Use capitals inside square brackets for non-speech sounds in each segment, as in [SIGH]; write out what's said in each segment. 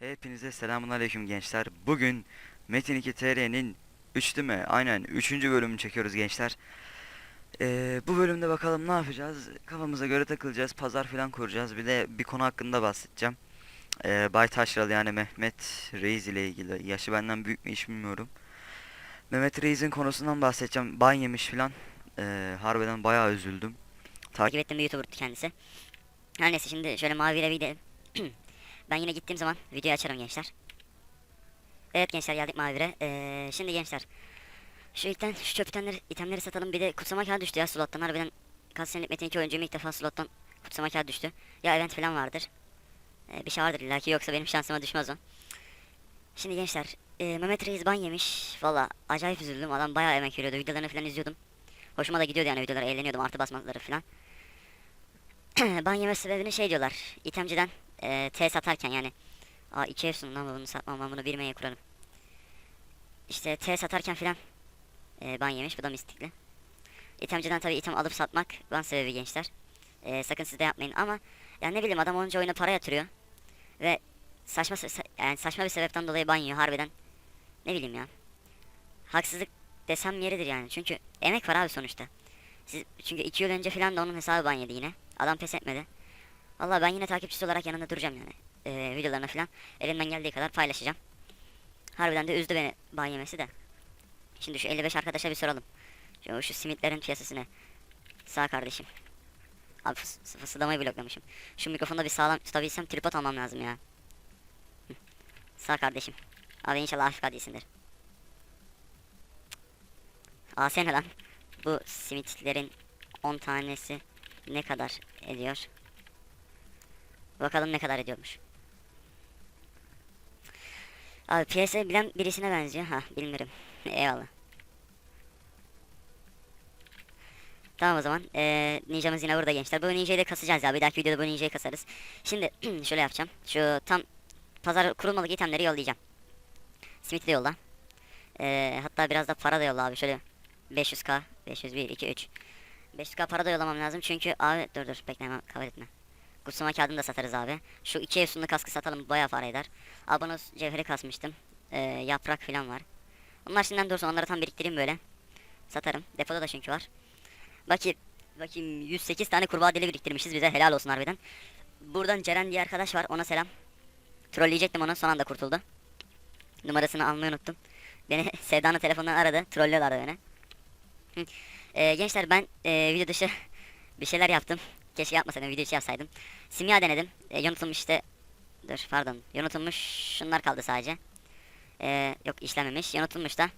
Hepinize selamun aleyküm gençler. Bugün Metin 2 TR'nin 3'tü mü? Aynen 3. bölümünü çekiyoruz gençler. Ee, bu bölümde bakalım ne yapacağız? Kafamıza göre takılacağız. Pazar falan kuracağız. Bir de bir konu hakkında bahsedeceğim. Ee, Bay Taşralı yani Mehmet Reis ile ilgili. Yaşı benden büyük mü hiç bilmiyorum. Mehmet Reis'in konusundan bahsedeceğim. Ban yemiş falan. Ee, harbiden bayağı üzüldüm. Takip ettiğim bir YouTuber'dı kendisi. Her neyse şimdi şöyle maviyle bir de [CLEARS THROAT] ben yine gittiğim zaman videoyu açarım gençler. Evet gençler geldik Mavi'ye. Ee, şimdi gençler şu ilkten şu çöp itemleri, itemleri satalım bir de kutsama kağıdı düştü ya slottan harbiden kaç senelik Metin 2 oyuncuyum ilk defa slottan kutsama kağıdı düştü. Ya event falan vardır. Ee, bir şey vardır illa ki yoksa benim şansıma düşmez o. Şimdi gençler e, Mehmet Reis ban yemiş. Valla acayip üzüldüm adam bayağı emek veriyordu videolarını falan izliyordum. Hoşuma da gidiyordu yani videolar eğleniyordum artı basmaları falan. [CLEARS THROAT] ban yeme sebebini şey diyorlar. itemciden e, T satarken yani. Aa iki ev sunumdan bunu satmam ben bunu bir meye kurarım. İşte T satarken filan e, ban yemiş bu da mistikli. İtemciden tabi item alıp satmak ban sebebi gençler. E, sakın siz de yapmayın ama yani ne bileyim adam onca oyuna para yatırıyor. Ve saçma yani saçma bir sebepten dolayı ban yiyor harbiden. Ne bileyim ya. Haksızlık desem yeridir yani. Çünkü emek var abi sonuçta. Siz, çünkü iki yıl önce falan da onun hesabı ban yedi yine. Adam pes etmedi. Valla ben yine takipçisi olarak yanında duracağım yani. Ee, videolarına falan elimden geldiği kadar paylaşacağım. Harbiden de üzdü beni ban yemesi de. Şimdi şu 55 arkadaşa bir soralım. Şu, şu simitlerin piyasasını. Sağ kardeşim. Abi fıs fısıldamayı bloklamışım. Şu mikrofonda bir sağlam tutabilsem tripod almam lazım ya. Sağ kardeşim. Abi inşallah Afrika değilsindir. Ne lan? Bu simitlerin 10 tanesi ne kadar ediyor? Bakalım ne kadar ediyormuş. Abi piyasa bilen birisine benziyor. Ha bilmiyorum. [LAUGHS] Eyvallah. Tamam o zaman. Ee, ninjamız yine burada gençler. Bu ninjayı da kasacağız ya. Bir dahaki videoda bu ninjayı kasarız. Şimdi [CLEARS THROAT] şöyle yapacağım. Şu tam pazar kurulmalık itemleri yollayacağım. Smith'i de yolla. Ee, hatta biraz da para da yolla abi. Şöyle 500k. 501, 2, 3. 500k para da yollamam lazım çünkü abi dur dur bekle hemen kabul etme. Kutsama kağıdını da satarız abi. Şu iki efsunlu kaskı satalım bayağı para eder. Abonos cevheri kasmıştım. Ee, yaprak falan var. Onlar şimdiden dursun onları tam biriktireyim böyle. Satarım. Depoda da çünkü var. Bakayım. Bakayım 108 tane kurbağa dili biriktirmişiz bize helal olsun harbiden. Buradan Ceren diye arkadaş var ona selam. Trolleyecektim onu son anda kurtuldu. Numarasını almayı unuttum. Beni [LAUGHS] Sevda'nın telefonundan aradı. Trollüyorlardı beni. Ee, gençler ben e, video dışı [LAUGHS] bir şeyler yaptım. Keşke yapmasaydım video içi yapsaydım. Simya denedim. E, yanıtılmış işte. Dur pardon. Yanıtılmış şunlar kaldı sadece. E, yok işlememiş. Yanıtılmış da.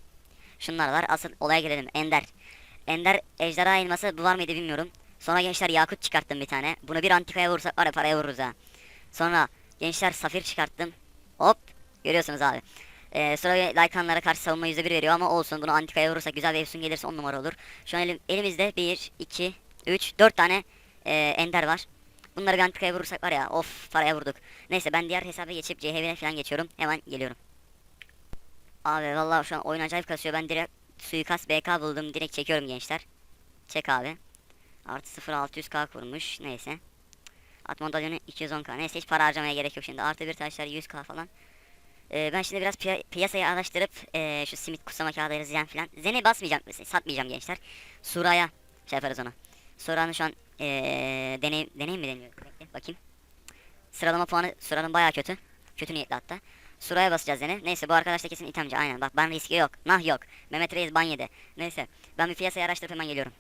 Şunlar var. Asıl olaya gelelim. Ender. Ender ejderha elması bu var mıydı bilmiyorum. Sonra gençler yakut çıkarttım bir tane. Bunu bir antikaya vursak var ya paraya vururuz ha. Sonra gençler safir çıkarttım. Hop. Görüyorsunuz abi. Ee, sonra Lycanlara karşı savunma %1 veriyor ama olsun. Bunu antikaya vurursak güzel bir efsun gelirse 10 numara olur. Şu an elim, elimizde 1, 2, 3, 4 tane e, ender var. Bunları bir antikaya vurursak var ya of paraya vurduk. Neyse ben diğer hesaba geçip CHV'ne falan geçiyorum. Hemen geliyorum. Abi vallahi şu an oyun acayip kasıyor. Ben direkt suikast BK buldum. Direkt çekiyorum gençler. Çek abi. Artı 0 600k kurmuş. Neyse. At modalyonu 210k. Neyse hiç para harcamaya gerek yok şimdi. Artı bir taşlar 100k falan. Ee, ben şimdi biraz piya- piyasayı araştırıp ee, şu simit kutsama kağıdları ziyan falan. Zene basmayacağım. Satmayacağım gençler. Suraya şey yaparız onu. Sura'nın şu an ee, deney, deney mi deniyor? Bakayım. Sıralama puanı Sura'nın baya kötü. Kötü niyetli hatta. Suraya basacağız yine. Neyse bu arkadaş da kesin itemci. Aynen bak ben riski yok. Nah yok. Mehmet Reis ban yedi. Neyse ben bir piyasayı araştırıp hemen geliyorum.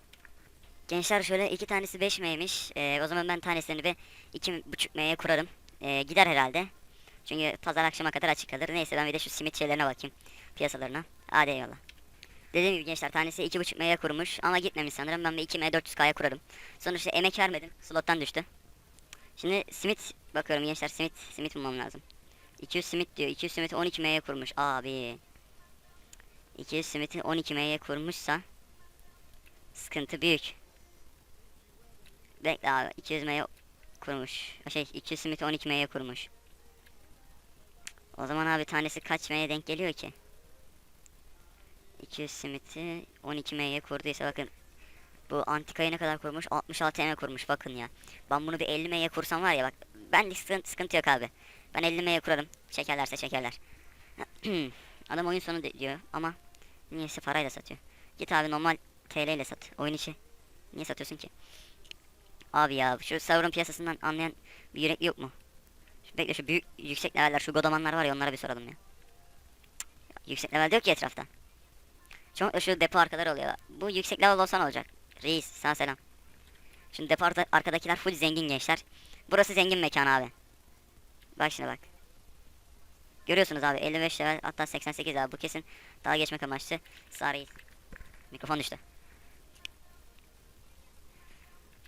Gençler şöyle iki tanesi 5 M'ymiş. Ee, o zaman ben tanesini bir iki buçuk M'ye kurarım. Ee, gider herhalde. Çünkü pazar akşama kadar açık kalır. Neyse ben bir de şu simit şeylerine bakayım. Piyasalarına. Hadi eyvallah. Dediğim gibi gençler tanesi iki buçuk M'ye kurmuş ama gitmemiş sanırım. Ben bir 2 M 400K'ya kurarım. Sonuçta emek vermedim. Slottan düştü. Şimdi simit bakıyorum gençler simit simit bulmam lazım. 200 simit diyor. 200 simiti 12 M'ye kurmuş abi. 200 simiti 12 M'ye kurmuşsa sıkıntı büyük. Bekle abi 200 M'ye kurmuş. Şey 200 simiti 12 M'ye kurmuş. O zaman abi tanesi kaç M'ye denk geliyor ki? 200 simiti 12 M'ye kurduysa bakın. Bu antikayı ne kadar kurmuş? 66 M kurmuş bakın ya. Ben bunu bir 50 M'ye kursam var ya bak. Ben sıkıntı, sıkıntı yok abi. Ben 50 M'ye kurarım. Çekerlerse çekerler. [CLEARS THROAT] Adam oyun sonu de- diyor ama niyeyse parayla satıyor. Git abi normal TL ile sat. Oyun içi. Niye satıyorsun ki? Abi ya şu server'ın piyasasından anlayan bir yürekli yok mu? Şu, bekle şu büyük yüksek leveller şu godamanlar var ya onlara bir soralım ya. Cık, Yüksek level yok ki etrafta. Çoğunlukla şu depo arkaları oluyor. Bu yüksek level olsa ne olacak? Reis sana selam. Şimdi depo arka- arkadakiler full zengin gençler. Burası zengin mekan abi. Bak şimdi bak. Görüyorsunuz abi 55 level hatta 88 abi bu kesin daha geçmek amaçlı. Reis. Mikrofon düştü.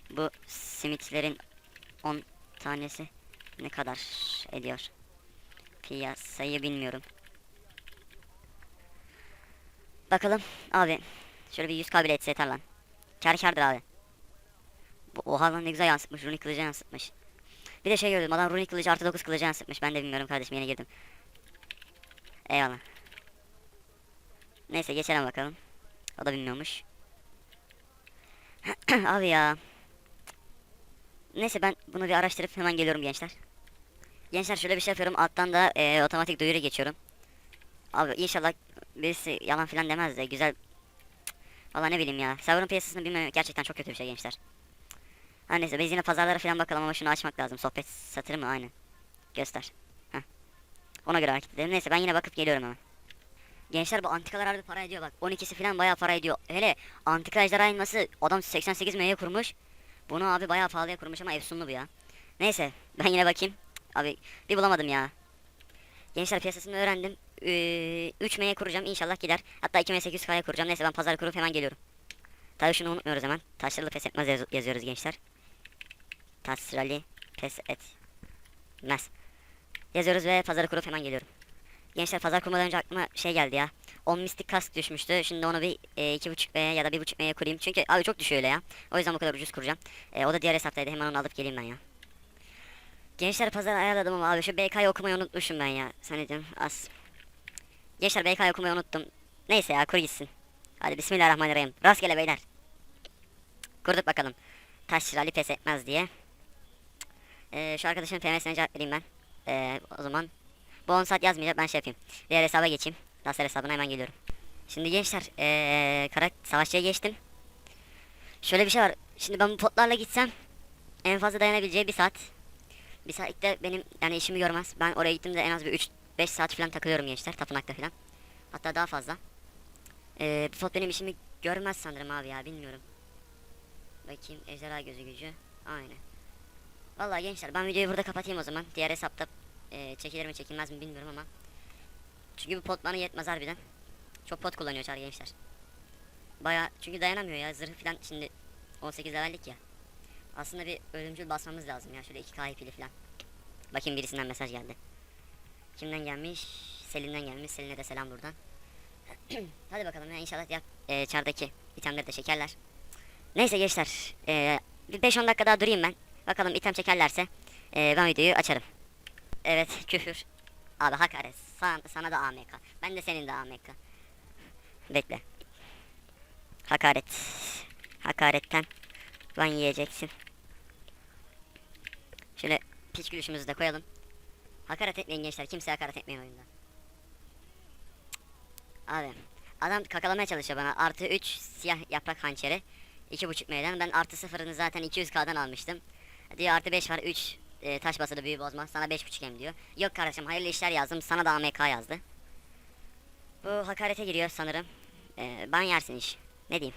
Bu simitlerin 10 tanesi ne kadar ediyor? Piyasayı bilmiyorum. Bakalım abi. Şöyle bir 100 kabile etse yeter lan. Kar kardır abi. Oha lan ne güzel yansıtmış. Runic kılıcı yansıtmış. Bir de şey gördüm. Adam Runic kılıcı artı 9 kılıcı yansıtmış. Ben de bilmiyorum kardeşim yeni girdim. Eyvallah. Neyse geçelim bakalım. O da bilmiyormuş. [CLEARS THROAT] abi ya. Neyse ben bunu bir araştırıp hemen geliyorum gençler. Gençler şöyle bir şey yapıyorum. Alttan da eee, otomatik duyuru geçiyorum. Abi inşallah birisi yalan filan demez de güzel. Valla ne bileyim ya. Server'ın piyasasını bilmem gerçekten çok kötü bir şey gençler. Her neyse biz yine pazarlara filan bakalım ama şunu açmak lazım. Sohbet satırı mı? Aynen. Göster. Heh. Ona göre hareket edelim. Neyse ben yine bakıp geliyorum hemen. Gençler bu antikalar harbi para ediyor bak. 12'si filan bayağı para ediyor. Hele antika ejderha inması adam 88 M'ye kurmuş. Bunu abi bayağı pahalıya kurmuş ama efsunlu bu ya. Neyse ben yine bakayım. Abi bir bulamadım ya. Gençler piyasasını öğrendim. Ee, 3 M'ye kuracağım inşallah gider. Hatta 2 M 800K'ya kuracağım. Neyse ben pazar kurup hemen geliyorum. Tabii şunu unutmuyoruz hemen. Taşralı pes etmez yaz- yazıyoruz gençler. Taşralı pes etmez. Yazıyoruz ve pazarı kurup hemen geliyorum. Gençler pazar kurmadan önce aklıma şey geldi ya. 10 mistik kask düşmüştü. Şimdi onu bir e, 2.5 M'ye ya da 1.5 M'ye kurayım. Çünkü abi çok düşüyor öyle ya. O yüzden bu kadar ucuz kuracağım. E, o da diğer hesaptaydı. Hemen onu alıp geleyim ben ya. Gençler pazar ayarladım ama abi şu BK'yı okumayı unutmuşum ben ya. Sanırım az. Gençler BK'yı okumayı unuttum. Neyse ya kur gitsin. Hadi bismillahirrahmanirrahim. Rastgele beyler. Kurduk bakalım. Taş Ali pes etmez diye. Ee, şu arkadaşın PMS'ine cevap vereyim ben. Ee, o zaman bu 10 saat yazmayacak ben şey yapayım. Diğer hesaba geçeyim. Laser hesabına hemen geliyorum. Şimdi gençler ee, kara savaşçıya geçtim. Şöyle bir şey var. Şimdi ben bu potlarla gitsem en fazla dayanabileceği bir saat. Bir saatlikte benim yani işimi görmez. Ben oraya gittiğimde en az bir 3-5 saat falan takılıyorum gençler tapınakta falan. Hatta daha fazla. Ee, bu pot benim işimi görmez sanırım abi ya bilmiyorum. Bakayım ejderha gözü gücü. Aynen. Vallahi gençler ben videoyu burada kapatayım o zaman. Diğer hesapta e, çekilir mi çekilmez mi bilmiyorum ama. Çünkü bu pot bana yetmez harbiden. Çok pot kullanıyor çar gençler. Baya çünkü dayanamıyor ya zırhı falan şimdi 18 levellik ya. Aslında bir ölümcül basmamız lazım ya şöyle 2K pili falan. Bakayım birisinden mesaj geldi. Kimden gelmiş? Selin'den gelmiş. Selin'e de selam buradan. [CLEARS THROAT] Hadi bakalım ya inşallah diğer e, çardaki itemleri de çekerler. Neyse gençler. E, bir 5-10 dakika daha durayım ben. Bakalım item çekerlerse e, ben videoyu açarım. Evet küfür. Abi hakaret. Sana, sana da AMK. Ben de senin de AMK. Bekle. Hakaret. Hakaretten ban yiyeceksin. Şöyle piç gülüşümüzü de koyalım. Hakaret etmeyin gençler. Kimseye hakaret etmeyin oyunda. Abi adam kakalamaya çalışıyor bana. Artı 3 siyah yaprak hançeri. 2.5 M'den. Ben artı sıfırını zaten 200K'dan almıştım. Diyor artı 5 var 3 e, taş basılı büyü bozma. Sana 5.5 M diyor. Yok kardeşim hayırlı işler yazdım. Sana da AMK yazdı. Bu hakarete giriyor sanırım. E, ban yersin iş. Ne diyeyim.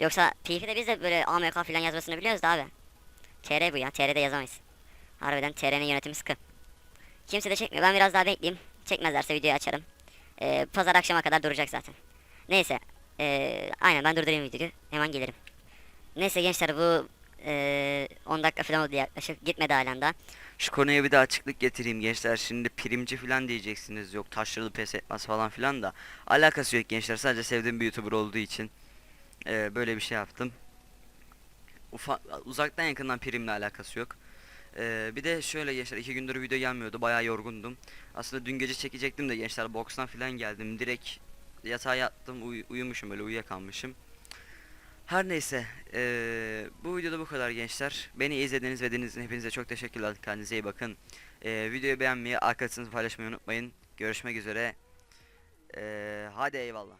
Yoksa PvP'de biz de böyle AMK falan yazmasını biliyoruz da abi. TR bu ya. TR'de yazamayız. Harbiden TR'nin yönetimi sıkı. Kimse de çekmiyor. Ben biraz daha bekleyeyim. Çekmezlerse videoyu açarım. Ee, pazar akşama kadar duracak zaten. Neyse. Ee, aynen ben durdurayım videoyu. Hemen gelirim. Neyse gençler bu ee, 10 dakika falan oldu yaklaşık. Gitmedi halen daha. Şu konuya bir de açıklık getireyim gençler. Şimdi primci falan diyeceksiniz. Yok taşralı pes etmez falan filan da. Alakası yok gençler. Sadece sevdiğim bir YouTuber olduğu için eee, böyle bir şey yaptım. Ufa, uzaktan yakından primle alakası yok. Eee, bir de şöyle gençler iki gündür video gelmiyordu. Bayağı yorgundum. Aslında dün gece çekecektim de gençler bokstan falan geldim. Direkt yatağa yattım. uy- uyumuşum böyle uyuyakalmışım. Her neyse eee, bu videoda bu kadar gençler. Beni izlediğiniz ve dinlediğiniz hepinize çok teşekkürler. Kendinize iyi bakın. Ee, videoyu beğenmeyi, arkadaşlarınızla paylaşmayı unutmayın. Görüşmek üzere. Ee, hadi eyvallah.